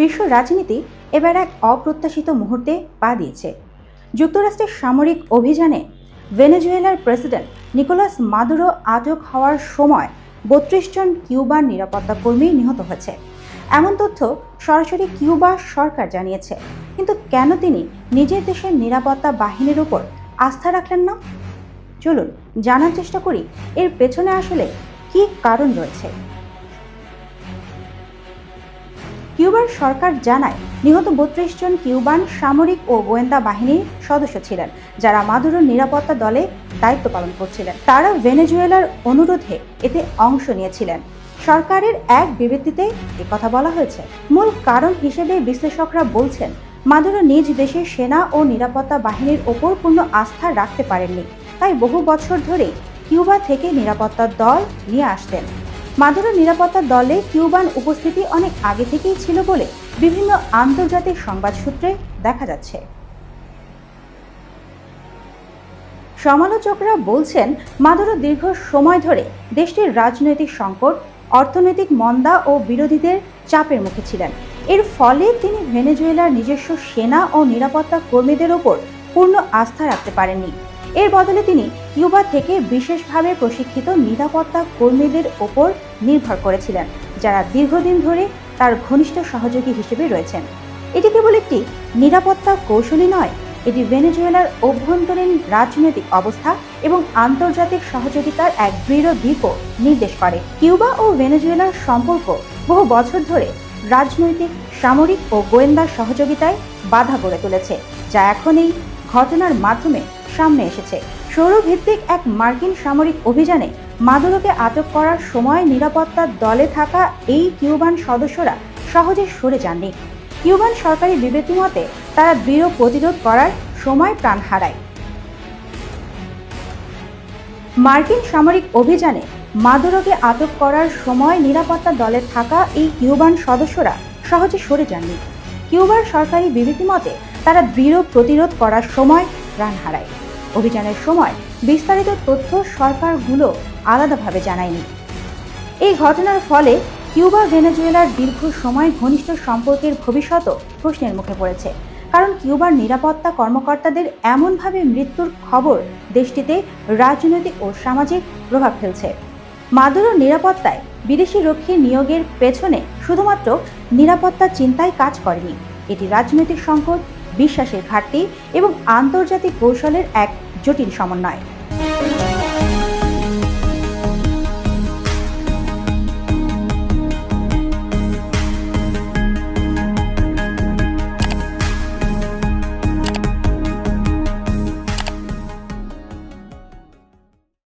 বিশ্ব রাজনীতি এবার এক অপ্রত্যাশিত মুহূর্তে পা দিয়েছে। যুক্তরাষ্ট্রের সামরিক অভিযানে ভেনেজুয়েলার প্রেসিডেন্ট নিকোলাস মাদুরো আটক হওয়ার সময় বত্রিশ জন কিউবার নিরাপত্তা কর্মী নিহত হয়েছে। এমন তথ্য সরাসরি কিউবা সরকার জানিয়েছে। কিন্তু কেন তিনি নিজের দেশের নিরাপত্তা বাহিনীর উপর আস্থা রাখলেন না? চলুন, জানার চেষ্টা করি, এর পেছনে আসলে কী কারণ রয়েছে? কিউবার সরকার জানায়, নিহত বত্রিশ জন কিউবান সামরিক ও গোয়েন্দা বাহিনীর সদস্য ছিলেন, যারা মাদুরোর নিরাপত্তা দলে দায়িত্ব পালন করছিলেন। তারা ভেনেজুয়েলার অনুরোধে এতে অংশ নিয়েছিলেন। সরকারের এক বিবৃতিতে কথা বলা হয়েছে। মূল কারণ হিসেবে বিশ্লেষকরা বলছেন, মাদুরো নিজ দেশের সেনা ও নিরাপত্তা বাহিনীর ওপর পূর্ণ আস্থা রাখতে পারেননি। তাই বহু বছর ধরে কিউবা থেকে নিরাপত্তা দল নিয়ে আসতেন। মাদুরো নিরাপত্তা দলে কিউবান উপস্থিতি অনেক আগে থেকেই ছিল বলে বিভিন্ন আন্তর্জাতিক সংবাদ সূত্রে দেখা যাচ্ছে। সমালোচকরা বলছেন, মাদুরো দীর্ঘ সময় ধরে দেশটির রাজনৈতিক সংকট, অর্থনৈতিক মন্দা ও বিরোধীদের চাপের মুখে ছিলেন। এর ফলে তিনি ভেনেজুয়েলার নিজস্ব সেনা ও নিরাপত্তা কর্মীদের ওপর পূর্ণ আস্থা রাখতে পারেননি। এর বদলে তিনি কিউবা থেকে বিশেষভাবে প্রশিক্ষিত নিরাপত্তা কর্মীদের ওপর নির্ভর করেছিলেন, যারা দীর্ঘদিন ধরে তার ঘনিষ্ঠ সহযোগী হিসেবে রয়েছেন। এটি কেবল একটি নিরাপত্তা কৌশলই নয়, এটি ভেনেজুয়েলার অভ্যন্তরীণ রাজনৈতিক অবস্থা এবং আন্তর্জাতিক সহযোগিতার এক দৃঢ় দিকও নির্দেশ করে। কিউবা ও ভেনেজুয়েলার সম্পর্ক বহু বছর ধরে রাজনৈতিক, সামরিক ও গোয়েন্দা সহযোগিতায় বাধা গড়ে তুলেছে, যা এখন এই ঘটনার মাধ্যমে সামনে এসেছে। সৌরভিত্তিক এক মার্কিন সামরিক অভিযানে মাদুরোকে আটক করার সময় নিরাপত্তা দলে থাকা এই কিউবান সদস্যরা সহজে সরে যাননি। কিউবান সরকারি বিবৃতি মতে, তারা দৃঢ় প্রতিরোধ করার সময় প্রাণ হারায়। মার্কিন সামরিক অভিযানে মাদুরোকে আটক করার সময় নিরাপত্তা দলে থাকা এই কিউবান সদস্যরা সহজে সরে যাননি। কিউবার সরকারি বিবৃতি মতে, তারা দৃঢ় প্রতিরোধ করার সময় প্রাণ হারায়। অভিযানের সময় বিস্তারিত তথ্য সরকারগুলো আলাদাভাবে জানায়নি। এই ঘটনার ফলে কিউবা ভেনেজুয়েলার দীর্ঘ সময় ঘনিষ্ঠ সম্পর্কের ভবিষ্যৎও প্রশ্নের মুখে পড়েছে। কারণ কিউবার নিরাপত্তা কর্মকর্তাদের এমনভাবে মৃত্যুর খবর দেশটিতে রাজনৈতিক ও সামাজিক প্রভাব ফেলছে। মাদুরোর নিরাপত্তায় বিদেশি রক্ষী নিয়োগের পেছনে শুধুমাত্র নিরাপত্তা চিন্তায় কাজ করেনি। এটি রাজনৈতিক সংকট বিশ্বাসের ঘাটতি এবং আন্তর্জাতিক কৌশলের এক জটিল সমন্বয়।